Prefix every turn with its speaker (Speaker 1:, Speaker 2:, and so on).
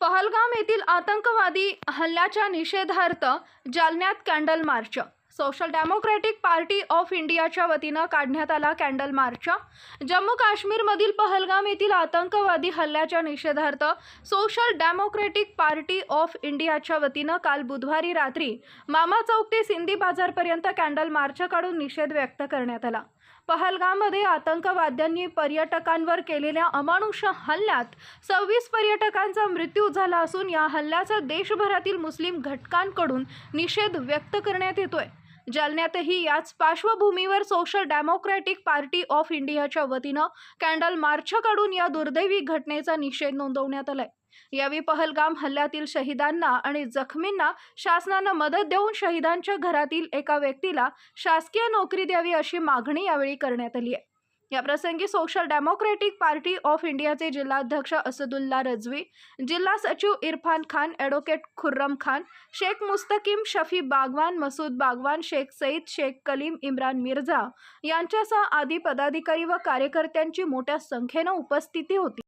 Speaker 1: पहलगाम येथील आतंकवादी हल्ल्याच्या निषेधार्थ जालन्यात candle march social democratic party of इंडियाच्या वतीनं काढण्यात आला कॅन्डल मार्च. जम्मू काश्मीरमधील पहलगाम येथील आतंकवादी हल्ल्याच्या निषेधार्थ सोशल डेमोक्रॅटिक पार्टी ऑफ इंडियाच्या वतीनं काल बुधवारी रात्री मामा चौक ते सिंधी बाजारपर्यंत कॅन्डल मार्च काढून निषेध व्यक्त करण्यात आला. पहलगाममध्ये आतंकवाद्यांनी पर्यटकांवर केलेल्या अमानुष हल्ल्यात सव्वीस पर्यटकांचा मृत्यू झाला असून या हल्ल्याचा देशभरातील मुस्लिम घटकांकडून निषेध व्यक्त करण्यात येतोय. जालन्यातही याच पार्श्वभूमीवर सोशल डेमोक्रॅटिक पार्टी ऑफ इंडियाच्या वतीनं कॅन्डल मार्च काढून या दुर्दैवी घटनेचा निषेध नोंदवण्यात आलाय. यावेळी पहलगाम हल्ल्यातील शहीदांना आणि जखमींना शासनानं मदत देऊन शहीदांच्या घरातील एका व्यक्तीला शासकीय नोकरी द्यावी अशी मागणी यावेळी करण्यात आली आहे. याप्रसंगी सोशल डेमोक्रेटिक पार्टी ऑफ इंडियाचे जिल्हाध्यक्ष असदुल्ला रजवी जिल्हा सचिव इरफान खान ॲडव्होकेट खुर्रम खान शेख मुस्तकीम शफी बागवान मसूद बागवान शेख सईद शेख कलीम इम्रान मिर्झा यांच्यासह आदी पदाधिकारी व कार्यकर्त्यांची मोठ्या संख्येनं उपस्थिती होती.